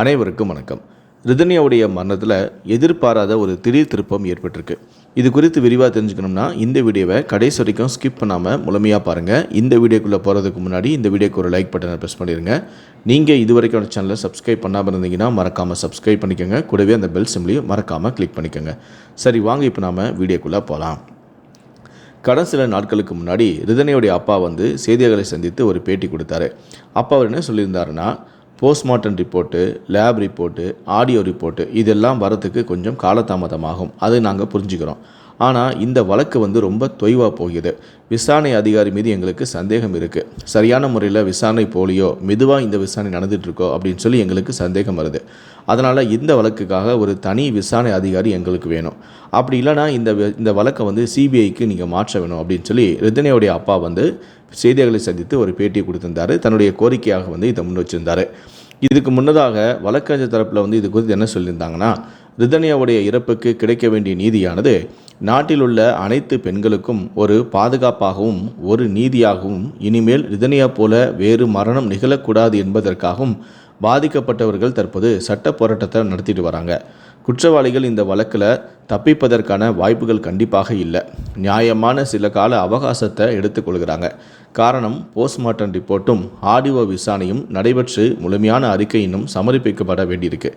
அனைவருக்கும் வணக்கம். ரிதன்யாவுடைய மரணத்தில் எதிர்பாராத ஒரு திடீர் திருப்பம் ஏற்பட்டிருக்கு. இது குறித்து விரிவாக தெரிஞ்சுக்கணும்னா இந்த வீடியோவை கடைசி வரைக்கும் ஸ்கிப் பண்ணாமல் முழுமையாக பாருங்கள் இந்த வீடியோக்குள்ளே போகிறதுக்கு முன்னாடி இந்த வீடியோக்கு ஒரு லைக் பட்டனை ப்ரெஸ் பண்ணிடுங்க நீங்கள் இது வரைக்கும் சேனலை சப்ஸ்கிரைப் பண்ணாமல் இருந்தீங்கன்னா மறக்காமல் சப்ஸ்கிரைப் பண்ணிக்கோங்க. கூடவே அந்த பெல் சிம்லையும் மறக்காமல் கிளிக் பண்ணிக்கோங்க. சரி வாங்க இப்போ நாம் வீடியோக்குள்ளே போகலாம் கடந்த சில நாட்களுக்கு முன்னாடி ரிதனையுடைய அப்பா வந்து செய்தியாளர்களை சந்தித்து ஒரு பேட்டி கொடுத்தாரு. அப்பா அவர் என்ன சொல்லியிருந்தாருன்னா postmortem report lab report audio report இதெல்லாம் வரத்துக்கு கொஞ்சம் காலதாமதமாகும். அது நாங்கள் புரிஞ்சுக்கிறோம். ஆனால் இந்த வழக்கு வந்து ரொம்ப தொய்வாக போகுது. விசாரணை அதிகாரி மீது எங்களுக்கு சந்தேகம் இருக்குது சரியான முறையில் விசாரணை போலியோ மெதுவாக இந்த விசாரணை நடந்துகிட்ருக்கோ அப்படின்னு சொல்லி எங்களுக்கு சந்தேகம் வருது. அதனால் இந்த வழக்குக்காக ஒரு தனி விசாரணை அதிகாரி எங்களுக்கு வேணும். அப்படி இல்லைனா இந்த இந்த வழக்கை வந்து சிபிஐக்கு நீங்கள் மாற்ற வேணும் அப்படின்னு சொல்லி ரிதனையோடைய அப்பா வந்து செய்தியாளர்களை சந்தித்து ஒரு பேட்டி கொடுத்திருந்தாரு. தன்னுடைய கோரிக்கையாக வந்து இதை முன் வச்சிருந்தாரு. இதுக்கு முன்னதாக வழக்கறிஞர் தரப்பில் வந்து இது குறித்து என்ன சொல்லியிருந்தாங்கன்னா ரிதனியாவுடைய இறப்புக்கு கிடைக்க வேண்டிய நீதியானது நாட்டில் உள்ள அனைத்து பெண்களுக்கும் ஒரு பாதுகாப்பாகவும் ஒரு நீதியாகவும் இனிமேல் ரிதனியா போல வேறு மரணம் நிகழக்கூடாது என்பதற்காகவும் பாதிக்கப்பட்டவர்கள் தற்போது சட்ட போராட்டத்தை நடத்திட்டு வராங்க. குற்றவாளிகள் இந்த வழக்கில் தப்பிப்பதற்கான வாய்ப்புகள் கண்டிப்பாக இல்லை. நியாயமான சில கால அவகாசத்தை எடுத்துக்கொள்கிறாங்க காரணம் போஸ்ட்மார்ட்டம் ரிப்போர்ட்டும் ஆடியோ விசாரணையும் நடைபெற்று முழுமையான அறிக்கை இன்னும் சமர்ப்பிக்கப்பட வேண்டியிருக்கு.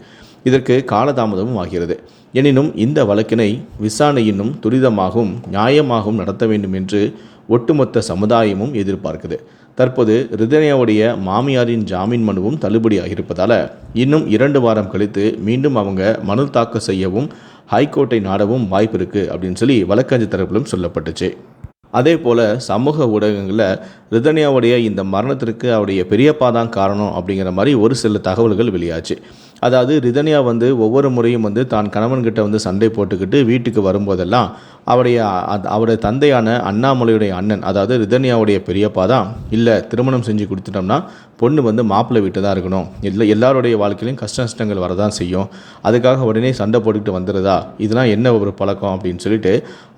இதற்கு காலதாமதமும் ஆகிறது. எனினும் இந்த வழக்கினை விசாரணை இன்னும் துரிதமாகவும் நியாயமாகவும் நடத்த வேண்டும் என்று ஒட்டுமொத்த சமுதாயமும் எதிர்பார்க்குது. தற்போது ரிதனியாவுடைய மாமியாரின் ஜாமீன் மனுவும் தள்ளுபடியாக இருப்பதால் இன்னும் இரண்டு வாரம் கழித்து மீண்டும் அவங்க மனு தாக்கல் செய்யவும் ஹைகோர்ட்டை நாடவும் வாய்ப்பு இருக்குது அப்படின்னு சொல்லி வழக்கறிஞர் தரப்பிலும் சொல்லப்பட்டுச்சு. அதே போல் சமூக ஊடகங்களில் ரிதனியாவுடைய இந்த மரணத்திற்கு அவருடைய பெரியப்பா தான் காரணம் அப்படிங்கிற மாதிரி ஒரு சில தகவல்கள் வெளியாச்சு. அதாவது ரிதனியா வந்து ஒவ்வொரு முறையும் வந்து தான் கணவன்கிட்ட வந்து சண்டை போட்டுக்கிட்டு வீட்டுக்கு வரும்போதெல்லாம் அவருடைய அவருடைய தந்தையான அண்ணாமலையுடைய அண்ணன் அதாவது ரிதன்யாவுடைய பெரியப்பா தான் இல்லை திருமணம் செஞ்சு கொடுத்துட்டோம்னா பொண்ணு வந்து மாப்பிள்ளை வீட்டு தான் இருக்கணும். இல்லை எல்லாருடைய வாழ்க்கையிலும் கஷ்ட நஷ்டங்கள் வரதான் செய்யும். அதுக்காக உடனே சண்டை போட்டுக்கிட்டு வந்துடுதா இதெல்லாம் என்ன ஒரு பழக்கம் அப்படின்னு சொல்லிட்டு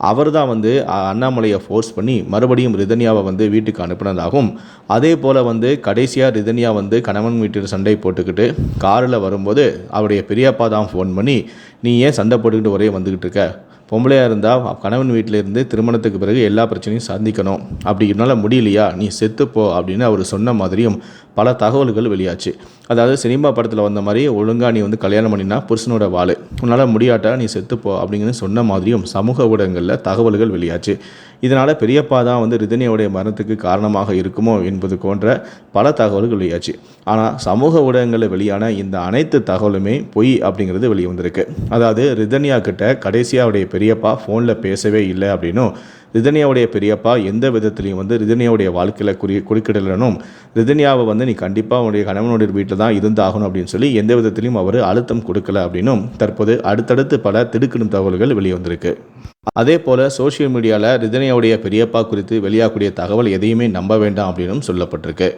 அவர் தான் வந்து அண்ணாமலையை ஃபோர்ஸ் பண்ணி மறுபடியும் ரிதன்யாவை வந்து வீட்டுக்கு அனுப்பினதாகவும் அதே போல் வந்து கடைசியாக ரிதன்யா வந்து கணவன் வீட்டில் சண்டை போட்டுக்கிட்டு காரில் வரும்போது அவருடைய பெரியப்பா தான் ஃபோன் பண்ணி நீ ஏன் சண்டை போட்டுக்கிட்டு ஒரே வந்துக்கிட்டு இருக்க? பொம்பளையாக இருந்தால் கணவன் வீட்டில் இருந்து திருமணத்துக்கு பிறகு எல்லா பிரச்சனையும் சந்திக்கணும். அப்படி என்னால் முடியலையா? நீ செத்துப்போ அப்படின்னு அவர் சொன்ன மாதிரியும் பல தகவல்கள் வெளியாச்சு. அதாவது சினிமா படத்தில் வந்த மாதிரி ஒழுங்காக நீ வந்து கல்யாணம் பண்ணினா புருஷனோட வாழ் உன்னால் முடியாட்டா நீ செத்துப்போ அப்படிங்கன்னு சொன்ன மாதிரியும் சமூக ஊடகங்களில் தகவல்கள் வெளியாச்சு. இதனால் பெரியப்பா தான் வந்து ரிதனியோடைய மரணத்துக்கு காரணமாக இருக்குமோ என்பது போன்ற பல தகவல்கள் வெளியாச்சு. ஆனால் சமூக ஊடகங்களில் வெளியான இந்த அனைத்து தகவலுமே பொய் அப்படிங்கிறது வெளியே வந்திருக்கு அதாவது ரிதன்யா கிட்ட கடைசியாக அவருடைய பெரியப்பா ஃபோனில் பேசவே இல்லை அப்படின்னும் ரிதனியாவுடைய பெரியப்பா எந்த விதத்துலையும் வந்து ரிதனியாவுடைய வாழ்க்கையில் குறி குறுக்கிடலனும் ரிதனியாவை வந்து நீ கண்டிப்பாக உன்னுடைய கணவனுடைய வீட்டில் தான் இருந்தாகணும் அப்படின்னு சொல்லி எந்த விதத்திலையும் அவர் அழுத்தம் கொடுக்கல அப்படின்னும் தற்போது அடுத்தடுத்து பல திடுக்கிடும் தகவல்கள் வெளிவந்திருக்கு அதே போல் சோஷியல் மீடியாவில் ரிதனியாவுடைய பெரியப்பா குறித்து வெளியாகக்கூடிய தகவல் எதையுமே நம்ப வேண்டாம் அப்படின்னும் சொல்லப்பட்டிருக்கு.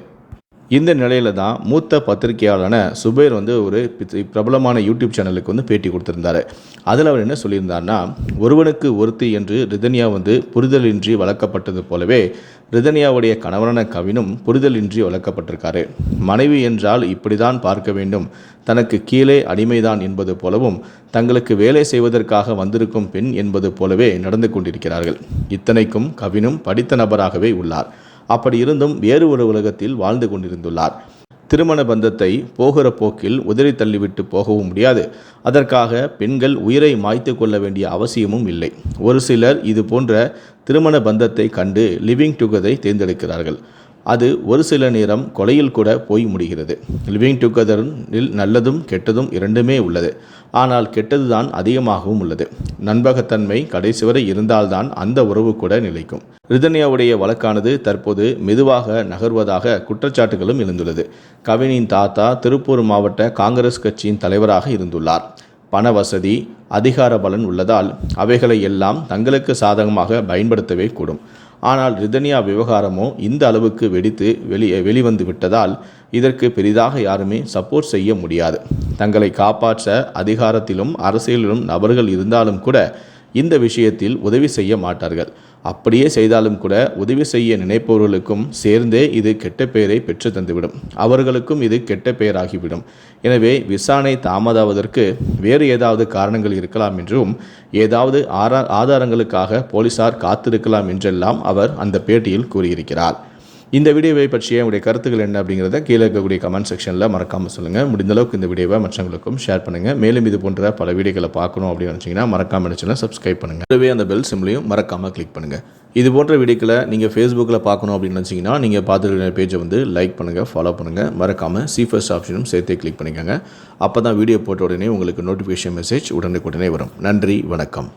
இந்த நிலையில் தான் மூத்த பத்திரிகையாளரான சுபேர் வந்து ஒரு பி- பிரபலமான யூடியூப் சேனலுக்கு வந்து பேட்டி கொடுத்துருந்தார். அதில் அவர் என்ன சொல்லியிருந்தார்னா ஒருவனுக்கு ஒருத்தி என்று ரிதன்யா வந்து புரிதலின்றி வளர்க்கப்பட்டது போலவே ரிதன்யாவுடைய கணவனான கவினும் புரிதலின்றி வளர்க்கப்பட்டிருக்காரு. மனைவி என்றால் இப்படிதான் பார்க்க வேண்டும். தனக்கு கீழே அடிமைதான் என்பது போலவும் தங்களுக்கு வேலை செய்வதற்காக வந்திருக்கும் பெண் என்பது போலவே நடந்து கொண்டிருக்கிறார்கள். இத்தனைக்கும் கவினும் படித்த நபராகவே உள்ளார். அப்படி இருந்தும் வேறு ஒரு உலகத்தில் வாழ்ந்து கொண்டிருந்துள்ளார். திருமண பந்தத்தை போகிற போக்கில் உதறி தள்ளிவிட்டு போகவும் முடியாது. அதற்காக பெண்கள் உயிரை மாய்த்து கொள்ள வேண்டிய அவசியமும் இல்லை. ஒரு சிலர் இது போன்ற திருமண பந்தத்தை கண்டு லிவிங் டுகதை தேர்ந்தெடுக்கிறார்கள். அது ஒரு சில நேரம் கொலையில் கூட போய் முடிகிறது. லிவிங் டுகெதரில் நல்லதும் கெட்டதும் இரண்டுமே உள்ளது. ஆனால் கெட்டதுதான் அதிகமாகவும் உள்ளது. நண்பகத்தன்மை கடைசி வரை இருந்தால்தான் அந்த உறவு கூட நிலைக்கும். ரிதன்யாவுடைய வழக்கானது தற்போது மெதுவாக நகர்வதாக குற்றச்சாட்டுகளும் எழுந்துள்ளது. கவினின் தாத்தா திருப்பூர் மாவட்ட காங்கிரஸ் கட்சியின் தலைவராக இருந்துள்ளார். பண வசதி அதிகார பலன் உள்ளதால் அவைகளை எல்லாம் தங்களுக்கு சாதகமாக பயன்படுத்தவே கூடும். ஆனால் ரிதனியா விவகாரமோ இந்த அளவுக்கு வெடித்து வெளி வெளிவந்து விட்டதால் இதற்கு பெரிதாக யாருமே சப்போர்ட் செய்ய முடியாது. தங்களை காப்பாற்ற அதிகாரத்திலும் அரசியலிலும் நபர்கள் இருந்தாலும் கூட இந்த விஷயத்தில் உதவி செய்ய மாட்டார்கள். அப்படியே செய்தாலும் கூட உதவி செய்ய நினைப்பவர்களுக்கும் சேர்ந்தே இது கெட்ட பெயரை பெற்று தந்துவிடும். அவர்களுக்கும் இது கெட்ட பெயராகிவிடும். எனவே விசாரணை தாமதாவதற்கு வேறு ஏதாவது காரணங்கள் இருக்கலாம் என்றும் ஏதாவது ஆரா ஆதாரங்களுக்காக போலீசார் காத்திருக்கலாம் என்றெல்லாம் அவர் அந்த பேட்டியில் கூறியிருக்கிறார். இந்த வீடியோவை பற்றிய உங்களுடைய கருத்துக்கள் என்ன அப்படிங்கிறத கீழே இருக்கக்கூடிய கமெண்ட் செக்ஷனில் மறக்காமல் சொல்லுங்கள் முடிந்தளவுக்கு இந்த வீடியோவை மற்றவங்களுக்கும் ஷேர் பண்ணுங்கள் மேலும் இது போன்ற பல வீடியோக்களை பார்க்கணும் அப்படின்னு நினச்சிங்கன்னா மறக்காமல் நினச்சினா சப்ஸ்கிரைப் பண்ணுங்கள் அதுவே அந்த பெல் சிம்லையும் மறக்காமல் கிளிக் பண்ணுங்கள் இது போன்ற வீடியோக்களை நீங்கள் ஃபேஸ்புக்கில் பார்க்கணும் அப்படின்னு நினச்சிங்கன்னா நீங்கள் பார்த்துருக்கிற பேஜை வந்து லைக் பண்ணுங்கள் ஃபாலோ பண்ணுங்கள் மறக்காமல் சி ஃபர்ஸ்ட் ஆப்ஷனும் சேர்த்தே கிளிக் பண்ணிக்கோங்க. அப்போ தான் வீடியோ போட்ட உடனே உங்களுக்கு நோட்டிஃபிகேஷன் மெசேஜ் உடனுக்குடனே வரும். நன்றி வணக்கம்.